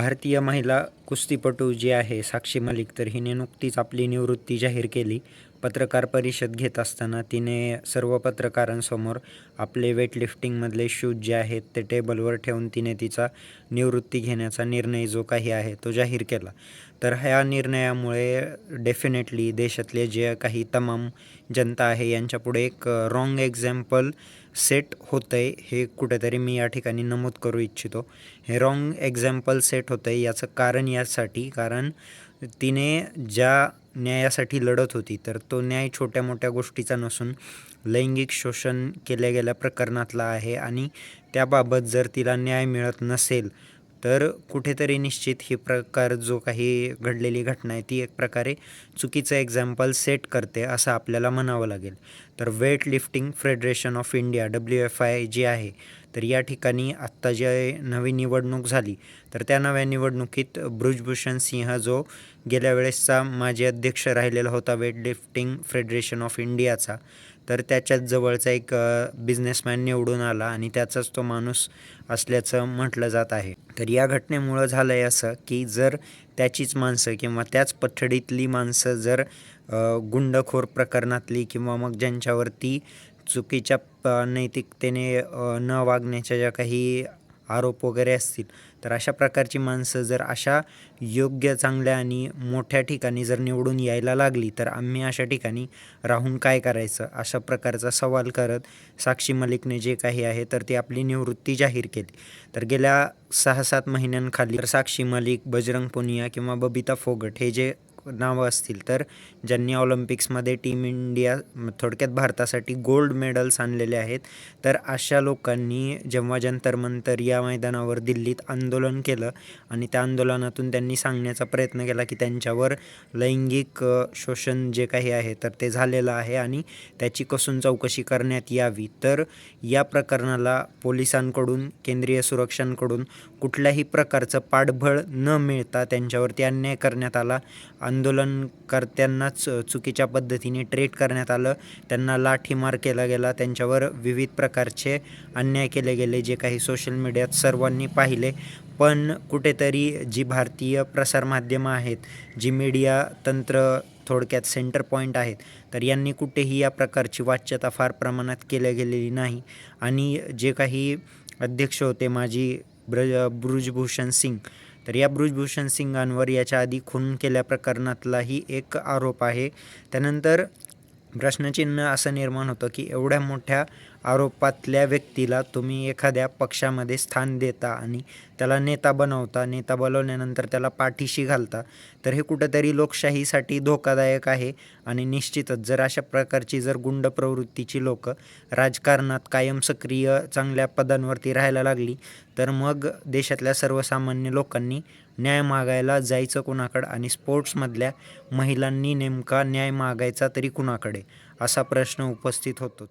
भारतीय महिला कुस्तीपटू जी आहे साक्षी मलिक तर हिने नुकतीच आपली निवृत्ती जाहीर केली. पत्रकार परिषद घेत असताना तिने सर्व पत्रकारांसमोर आपले वेटलिफ्टिंगमधले शूज जे आहेत ते टेबलवर ठेवून तिने तिचा निवृत्ती घेण्याचा निर्णय जो काही आहे तो जाहीर केला. तर ह्या निर्णयामुळे डेफिनेटली देशातले जे काही तमाम जनता आहे यांच्यापुढे एक रॉंग एक्झाम्पल सेट होतं आहे हे कुठेतरी मी या ठिकाणी नमूद करू इच्छितो. हे रॉंग एक्झाम्पल सेट होतं आहे याचं कारण यासाठी कारण तिने ज्या न्यायासाठी लढत होती तर तो न्याय छोट्या मोठ्या गोष्टीचा नसून लैंगिक शोषण केल्या गेल्या प्रकरणातला आहे आणि त्याबाबत जर तिला न्याय मिळत नसेल तर कुठेतरी निश्चित ही प्रकार जो काही घडलेली घटना आहे ती एक प्रकारे चुकीचं एक्झाम्पल सेट करते असं आपल्याला म्हणावं लागेल. तर weight lifting federation of India W F I जी आहे तर या ठिकाणी आत्ता जे नवी निवडणूक झाली तर त्या नव्या निवडणुकीत ब्रुजभूषण सिंह जो गेल्या वेळेसचा माजी अध्यक्ष राहिलेला होता वेट लिफ्टिंग फेडरेशन ऑफ इंडियाचा तर त्याच्याच जवळचा एक बिझनेसमॅन निवडून आला आणि त्याचाच तो माणूस असल्याचं म्हटलं जात आहे. तर या घटनेमुळं झालं आहे असं की जर त्याचीच माणसं किंवा त्याच पठडीतली माणसं जर गुंडखोर प्रकरणातली किंवा मग ज्यांच्यावरती चुकीच्या नैतिकतेने न वागण्याच्या ज्या काही आरोप वगैरे असतील तर अशा प्रकारची माणसं जर अशा योग्य चांगल्या आणि मोठ्या ठिकाणी जर निवडून यायला लागली तर आम्ही अशा ठिकाणी राहून काय करायचं? अशा प्रकारचा सवाल करत साक्षी मलिकने जे काही आहे तर ती आपली निवृत्ती जाहीर केली. तर गेल्या सहा सात महिन्यांखाली तर साक्षी मलिक बजरंग पुनिया किंवा बबिता फोगट हे जे नावं असतील तर ज्यांनी ऑलिम्पिक्समध्ये टीम इंडिया थोडक्यात भारतासाठी गोल्ड मेडल्स आणलेले आहेत तर अशा लोकांनी जेव्हा जंतर मंतर या मैदानावर दिल्लीत आंदोलन केलं आणि त्या आंदोलनातून त्यांनी सांगण्याचा प्रयत्न केला की त्यांच्यावर लैंगिक शोषण जे काही आहे तर ते झालेलं आहे आणि त्याची कसून चौकशी करण्यात यावी. तर या प्रकरणाला पोलिसांकडून केंद्रीय सुरक्षांकडून कुठल्याही प्रकारचं पाठबळ न मिळता त्यांच्यावरती अन्याय करण्यात आला. आंदोलनकर्त्यांनाच चुकीच्या पद्धतीने ट्रेट करण्यात आलं. त्यांना लाठीमार केला गेला. त्यांच्यावर विविध प्रकारचे अन्याय केले गेले जे काही सोशल मीडियात सर्वांनी पाहिले. पण कुठेतरी जी भारतीय प्रसारमाध्यमं आहेत जी मीडिया तंत्र थोडक्यात सेंटर पॉईंट आहेत तर यांनी कुठेही या प्रकारची वाच्यता फार प्रमाणात केल्या गेलेली नाही. आणि जे काही अध्यक्ष होते माजी ब्रज ब्रुजभूषण सिंग तर या ब्रुजभूषण सिंगांवर याच्या आधी खून केल्या प्रकरणातलाही एक आरोप आहे. त्यानंतर प्रश्नचिन्ह असं निर्माण होतं की एवढ्या मोठ्या आरोपातल्या व्यक्तीला तुम्ही एखाद्या पक्षामध्ये स्थान देता आणि त्याला नेता बनवता नेता बनवल्यानंतर त्याला पाठीशी घालता तर हे कुठंतरी लोकशाहीसाठी धोकादायक आहे. आणि निश्चितच जर अशा प्रकारची जर गुंड प्रवृत्तीची लोकं राजकारणात कायम सक्रिय चांगल्या पदांवरती राहायला लागली तर मग देशातल्या सर्वसामान्य लोकांनी न्याय मागायला जायचं कुणाकडं आणि स्पोर्ट्समधल्या महिलांनी नेमका न्याय मागायचा तरी कुणाकडे? असा प्रश्न उपस्थित होतोच.